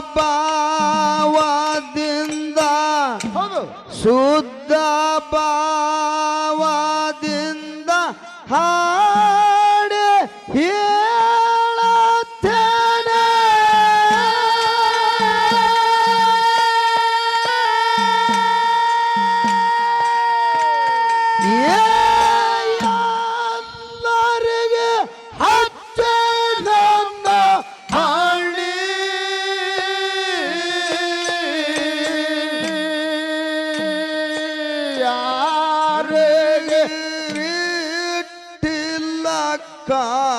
Baba. का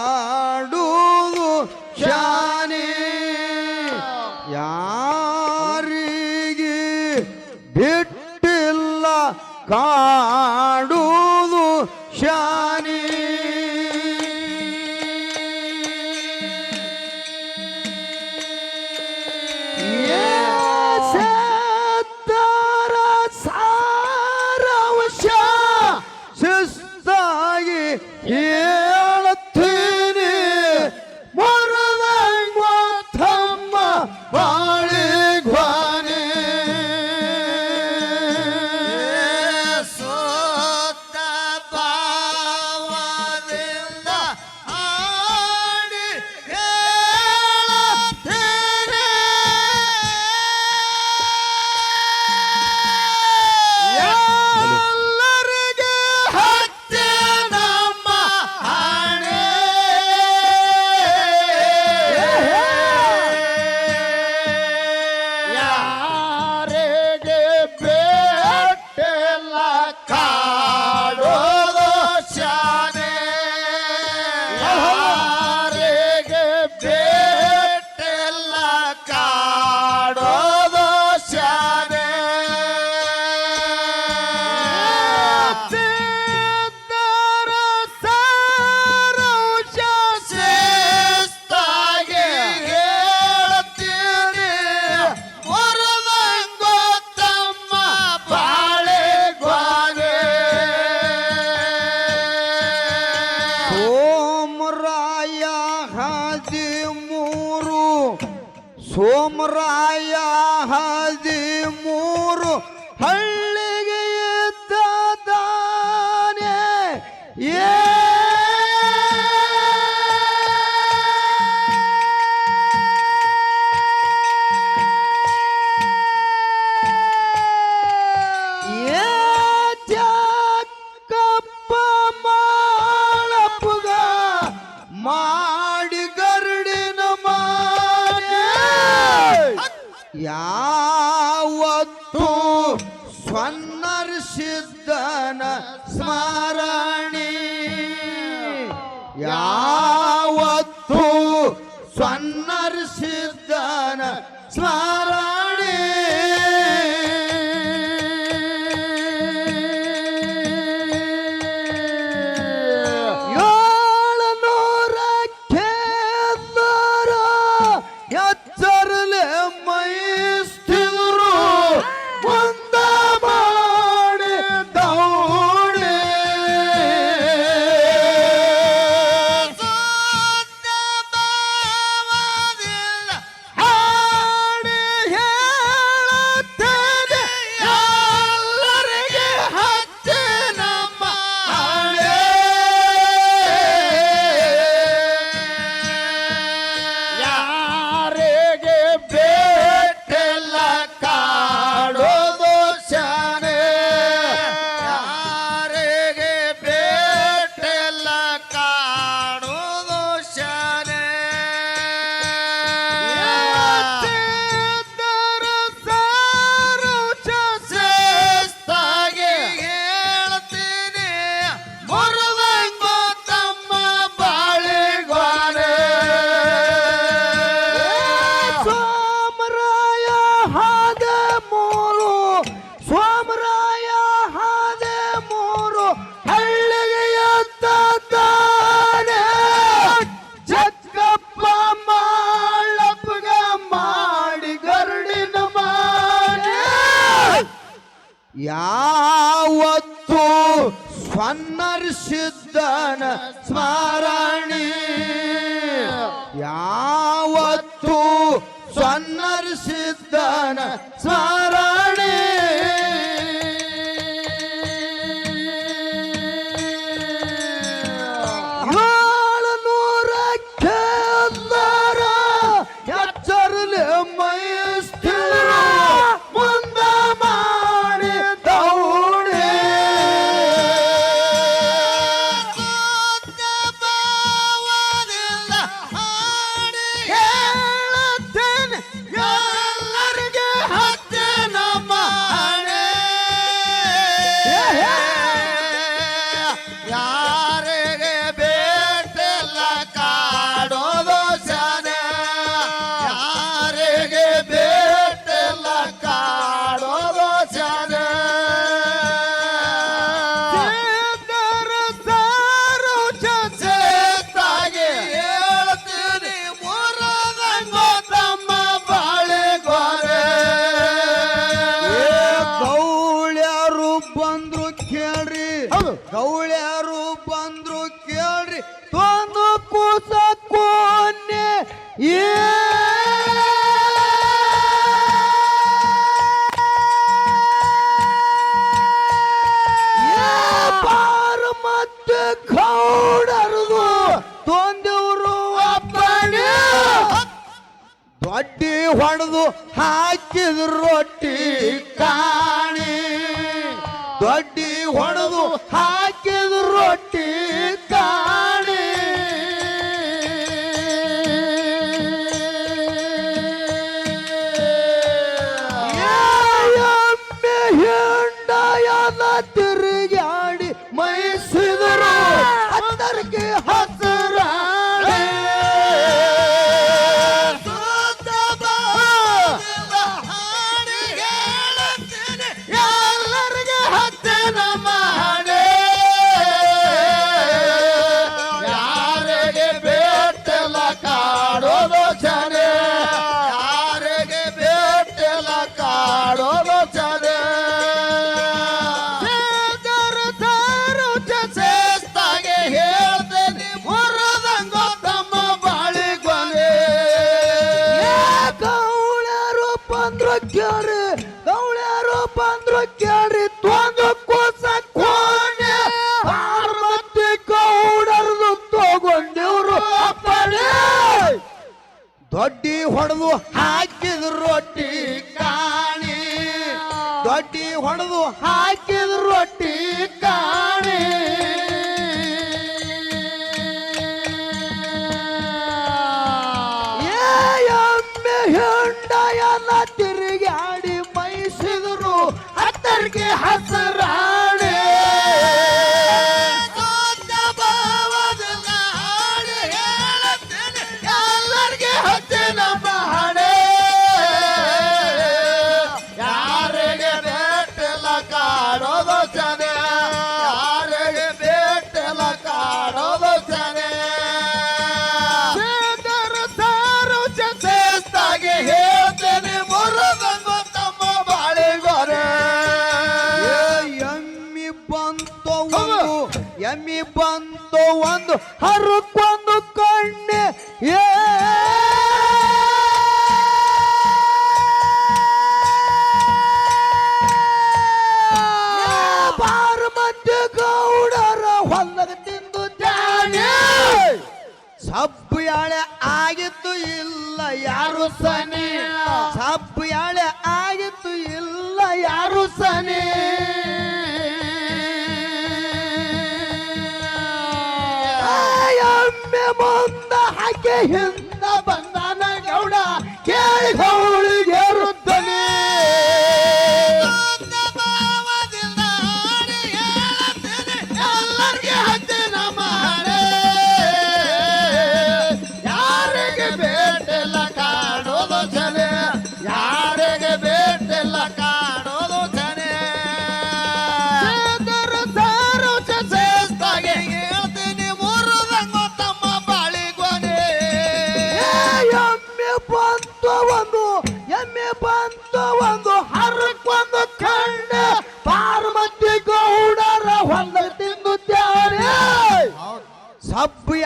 ಮತ್ತು ಸ್ವನ್ನರಿಸಿದ್ದಾನ ಸ್ಮರ ಯಾವತ್ತು ಸ್ವನ್ನರ್ಸಿದ್ದನ ಸ್ಮರಣಿ. ಯಾವತ್ತು ಸ್ವನ್ನರ್ಸಿದ್ದನ ಸ್ಮರಣಿ. ಕೌಡರದು. ತೊಂದೂರು ದೊಡ್ಡಿ ಹೊಡೆದು ಹಾಕಿದ ರೊಟ್ಟಿ ಕಾಣಿ. ದೊಡ್ಡಿ ಹೊಡೆದು ಹಾ ಕೇಳ್ರಿ ಗೌಳ್ಯಾರೂಪ ಅಂದ್ರು ಕೇಳ್ರಿ, ತೊಂದು ಕೋಸ ಕೋಣೆ. ಪಾರ್ವತಿ ಗೌಡರದು ತಗೊಂಡಿವ್ರು ದೊಡ್ಡಿ ಹೊಡೆದು ಹಾಕಿದ್ರು ರೊಟ್ಟಿ ಕಾಣಿ. ದೊಡ್ಡಿ ಹೊಡೆದು ಹಾಕಿ के हसरा ಒಂದು ಹರುಕೊಂದು ಕಣ್ಣೆ. ಏ! ಗೌಡರ ಹೊಲದ ತಿಂದು ದಾನೆ ಸಬ್ಬು ಯಾಳೆ ಆಗಿತ್ತು ಇಲ್ಲ, ಯಾರು ಸನಿ ಸಬ್ಬು ಯಾಳೆ ಹಿಂದ ಬಂದಾನ ಗೌಡ ಕೇಳಿ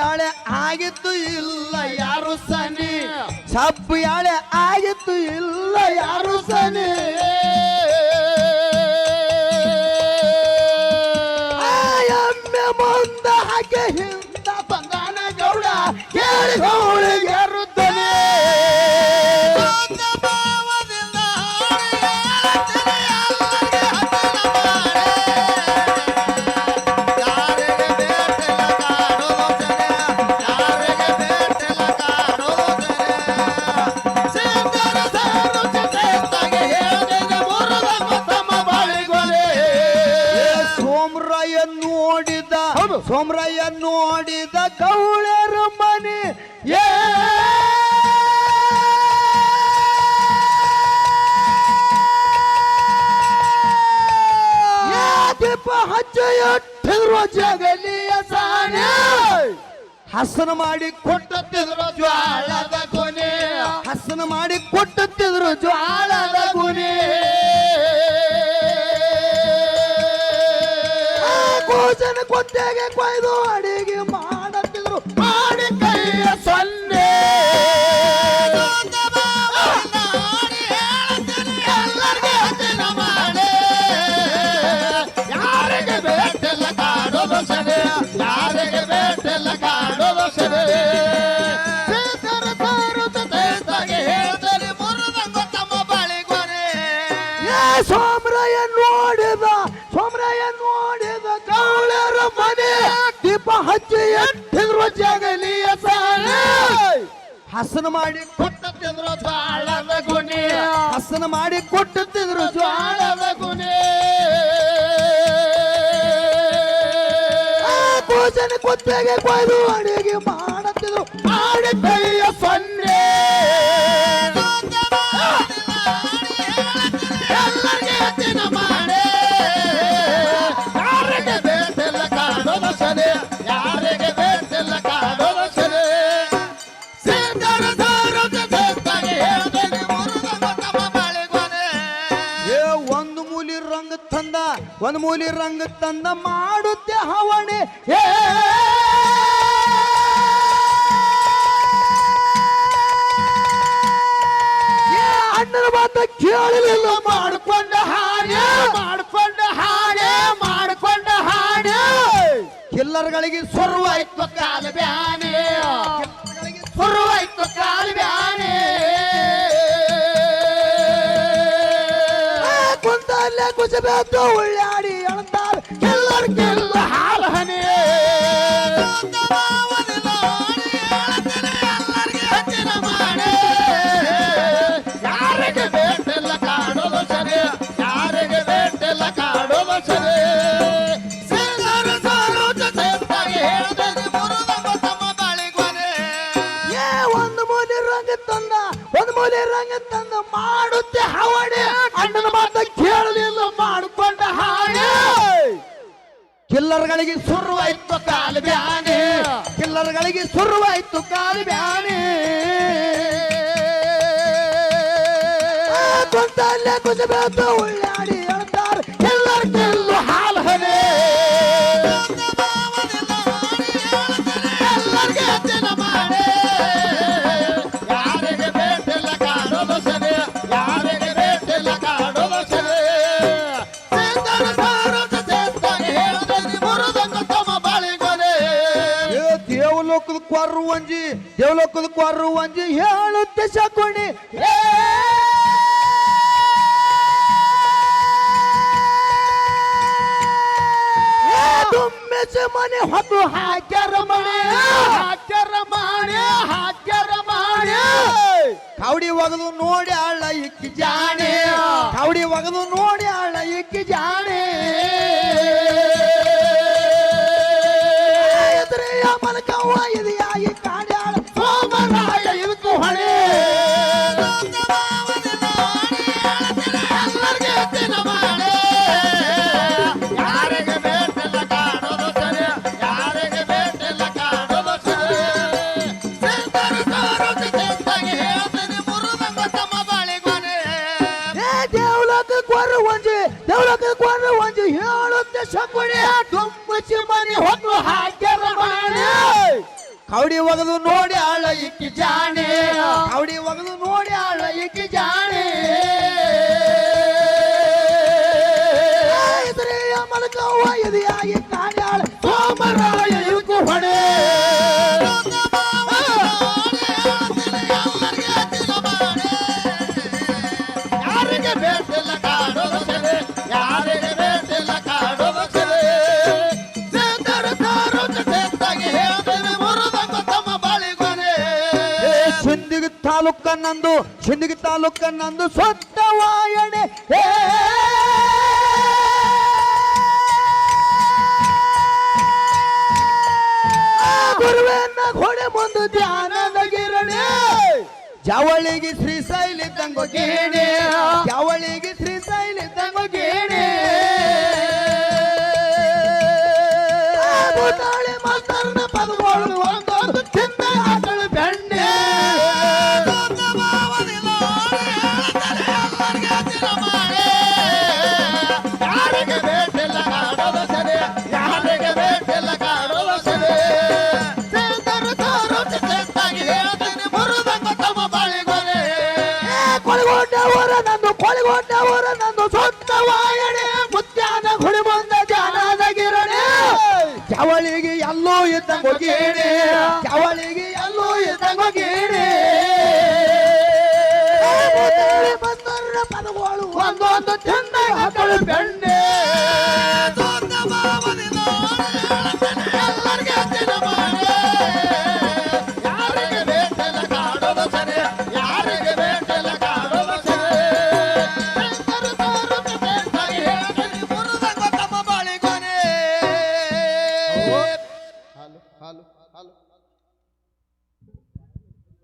ಯಾಳೆ ಆಗಿತ್ತು ಇಲ್ಲ ಯಾರು ಸನಿ? ಸಬ್ಬು ಯಾಳೆ ಆಗಿತ್ತು ಇಲ್ಲ ಯಾರು ಸೋಮರಾಯ ನೋಡಿದ ಸೋಮರಾಯ ನೋಡಿದ ಗೌಳರ ಮನೆ. ಏ! ದೀಪ ಹಚ್ಚ ಎಟ್ಟಿದ್ರು ಜಗಲಿಯ ಸಾನೆ ಹಸನ ಮಾಡಿ ಕೊಟ್ಟತ್ತಿದ್ರು ಜ್ವಾಳದ ಕೊನೆ. ಹಸನ ಮಾಡಿ ಕೊಟ್ಟತ್ತಿದ್ರು ಜ್ವಾಳದ ಕೊನೆ. ಭೋಜನ ಕೊತ್ತೆಗೆ ಕೊಯ್ದು ಅಡಿಗೆ ಮಾಡತ್ತಿದ್ರು ಜಗಲಿಯ ಸಾನೆ ಹಸನ ಮಾಡಿ ಕೊಟ್ಟತಿದ್ರು ಜ್ವಾಳದ ಗುಣಿ. ಹಸನ ಮಾಡಿ ಕೊಟ್ಟುತ್ತಿದ್ರು ಜ್ವಾಳದ ಬಾಳದ ಗುಣಿ. ಭೋಜನ ಕೊತ್ತೆಗೆ ಕೊಯ್ದು ಅಡಿಗೆ ಮಾಡಿ ಒಂದು ಮೂಲಿ ರಂಗ ತಂದ ಮಾಡುತ್ತೆ ಹವಣೆ. ಏ! ಅಣ್ಣನ ಮಾತ ಕೇಳಲಿಲ್ಲ. ಮಾಡ್ಕೊಂಡ ಹಾಡೆ ಮಾಡ್ಕೊಂಡ ಹಾಡೆ ಮಾಡ್ಕೊಂಡ ಹಾಡೆ ಕಿಲ್ಲರ್ಗಳಿಗೆ ಸ್ವರ್ವಾಯ್ತು ಕಾಲ ಬ್ಯಾನೆ. ಸ್ವರ್ವಾಯ್ತು ಕಾಲ ಬ್ಯಾನೆ. ಕುಂತಲ್ಲೇ ಕುಸಬೇಕು ಉಳ್ಳಾಡಿ ರಂಗ ತಂದ ಮಾಡುತ್ತೆ ಹಾವಡೆ ಅಣ್ಣನ ಮಾತ ಕೇಳಲಿಲ್ಲ ಮಾಡ್ಕೊಂಡ ಹಾಡೆ ಕಿಲ್ಲರ್ಗಳಿಗೆ ಸುರುವಾಯ್ತು ಕಾಲು ಬ್ಯಾನೆ. ಕಿಲ್ಲರ್ಗಳಿಗೆ ಸುರುವಾಯ್ತು ಕಾಲು ಬ್ಯಾನೆ. ಕುಂತಲ್ಲೇ ಕುಸಬೇಕು ಉಳ್ಳಾಡಿ ಕ್ವಾರು ಅಂಜಿ ದೇವಲೋಕದ ಕ್ವಾರು ಅಂಜಿ ಹೇಳುತ್ತೆ ಶಕುಣಿ. ಏ! ಮನೆ ಹೊತ್ತು ಹಾಕ್ಯಾರ ಮನೆ ಹಾಕ್ಯಾರ ಮಾಣೆ ಹಾಕ್ಯಾರ ಮಾಣೆ. ಕವಡಿ ಒಗದು ನೋಡಿ ಅಳ್ಳ ಇಕ್ಕಿ ಜಾಣೆ. ಕವಡಿ ಒಗದು ನೋಡಿ ಅಳ್ಳ ಇಕ್ಕಿ ಜಾಣೆ. ಎದುರೆಯ ಮಲಕವ್ವ ಹೇಳುತ್ತೆ ಶಕುಣಿ ಮನಿ ಹೊತ್ತು ಹಾಕ್ಯಾರ ಮಾಣೆ ಕೌಡಿ ಒಗದು ನೋಡಿ ಆಳ ಇಕ್ಕಿ ಜಾಣೆ. ಕೌಡಿ ಒಗದು ನೋಡಿ ಆಳ ಇಕ್ಕಿ ಜಾಣೆ. ಮಲಕವ್ವ ಎದೆಯಾಗಿ ಸಿಂದಗಿ ತಾಲೂಕ ನಂದು ಸಿಂದಗಿ ತಾಲೂಕನ್ನಂದು ನಂದು ಸ್ವಂತ ವಾಯಣೆ. ಗುರುವೆನ್ನ ಘೋಡೆ ಮುಂದೆ ಧ್ಯಾನದ ಗಿರಣೆ. ಜವಳಿಗೆ ಶ್ರೀಶೈಲ ತಂಗೋ ಗೇಣೆ. ಜವಳಿಗೆ ಶ್ರೀಶೈಲ ತಂಗೋ ಗೇಣೆ. ಮಾಸ್ತರ್ನ ಪದಗಳು ಗೇಣೆ ಜವಳಿಗೆ ಎಲ್ಲೋ ಇದ್ದಂಗೋ ಗೇಣೆ ಪದಗಳು. ಒಂದೊಂದು ಹಾಕಳು ಬೆಣ್ಣೆ.